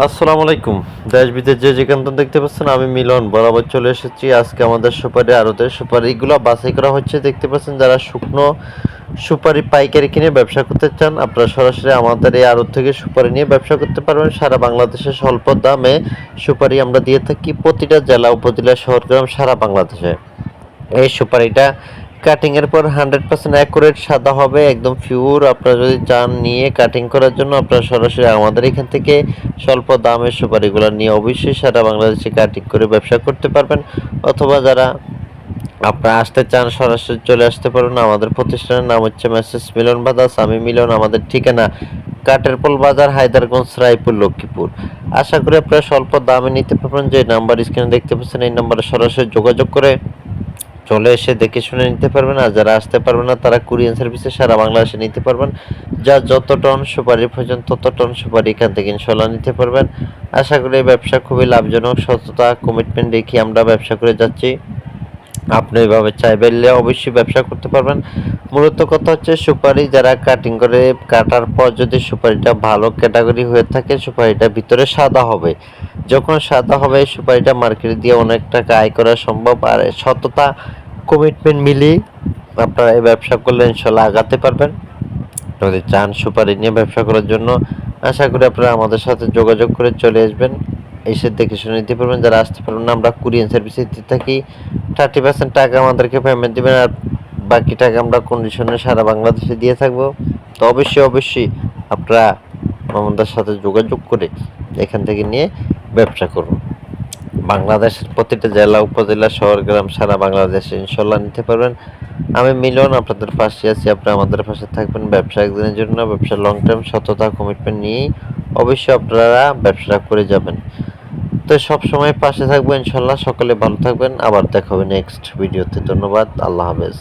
আসসালামু আলাইকুম। দেশ বিদেশ যে যেখান থেকে দেখতে পাচ্ছেন, আমি মিলন বরাবর চলে এসেছি। আজকে আমাদের সুপারি, আড়তের সুপারিগুলো বাছাই করা হচ্ছে। দেখতে পাচ্ছেন, যারা শুকনো সুপারি পাইকারি কিনে ব্যবসা করতে চান, আপনারা সরাসরি আমাদের এই আড়ত থেকে সুপারি নিয়ে ব্যবসা করতে পারবেন। সারা বাংলাদেশে স্বল্প দামে সুপারি আমরা দিয়ে থাকি। প্রতিটা জেলা, উপজেলা শহর গ্রাম সারা বাংলাদেশে। এই সুপারিটা কাটিং এর পর হান্ড্রেড পার্সেন্ট অ্যাকুরেট সাদা হবে, একদম পিওর আপনারা যদি চান নিয়ে কাটিং করার জন্য, আপনারা সরাসরি আমাদের এখান থেকে স্বল্প দামের সুপারিগুলো নিয়ে অবশ্যই সারা বাংলাদেশে কাটিং করে ব্যবসা করতে পারবেন। অথবা যারা আপনারা আসতে চান, সরাসরি চলে আসতে পারবেন আমাদের প্রতিষ্ঠানের নাম হচ্ছে মেসেজ মিলন বাদাস আমি মিলন আমাদের ঠিকানা কাটেরপোল বাজার, হায়দারগঞ্জ, রায়পুর, লক্ষ্মীপুর। আশা করি আপনারা স্বল্প দামে নিতে পারবেন। যে নাম্বার স্ক্রিনে দেখতে পাচ্ছেন, এই নাম্বারে সরাসরি যোগাযোগ করে চলে এসে দেখে শুনে নিতে পারবেন, আর যারা আসতে পারবেন না, তারা কুরিয়ান সার্ভিসে সারা বাংলাদেশে নিতে পারবেন। যা যত টন সুপারি প্রয়োজন, তত টন সুপারি এখান থেকে ইনশাল্লাহ নিতে পারবেন। আশা করি ব্যবসা খুবই লাভজনক, সততা কমিটমেন্ট রেখে আমরা ব্যবসা করে যাচ্ছি। আপনি এভাবে চাইবেলে অবশ্যই ব্যবসা করতে পারবেন। মূলত কথা হচ্ছে, সুপারি যারা কাটিং করে, কাটার পর যদি সুপারিটা ভালো ক্যাটাগরি হয়ে থাকে সুপারিটা ভিতরে সাদা হবে। যখন সাদা হবে, সুপারিটা মার্কেটে দিয়ে অনেক টাকা আয় করা সম্ভব, আর সততা কমিটমেন্ট মিলিয়ে আপনারা এই ব্যবসা করলে ইনশাল্লাহ আগাতে পারবেন। যদি চান সুপারি নিয়ে ব্যবসা করার জন্য, আশা করি আপনারা আমাদের সাথে যোগাযোগ করে চলে আসবেন। এসে দেখে শুনে নিতে পারবেন, যারা আসতে পারবেন না, আমরা কুরিয়ান সার্ভিসে দিতে থাকি। থার্টি পার্সেন্ট টাকা আমাদেরকে পেমেন্ট দেবেন আর বাকি টাকা আমরা কন্ডিশনে সারা বাংলাদেশে দিয়ে থাকব। তো অবশ্যই অবশ্যই আপনারা আমাদের সাথে যোগাযোগ করে এখান থেকে নিয়ে ব্যবসা করুন। বাংলাদেশের প্রতিটা জেলা, উপজেলা, শহর, গ্রাম, সারা বাংলাদেশে ইনশাল্লাহ নিতে পারবেন। আমি মিলন, আপনাদের পাশে আছি আপনারা আমাদের পাশে থাকবেন। ব্যবসা একদিনের জন্য ব্যবসার লং টার্ম সততা কমিটমেন্ট নিয়েই অবশ্যই আপনারা ব্যবসা করে যাবেন। তো সবসময় পাশে থাকবেন ইনশাল্লাহ সকলে ভালো থাকবেন। আবার দেখা হবে নেক্সট ভিডিওতে ধন্যবাদ। আল্লাহ হাফেজ।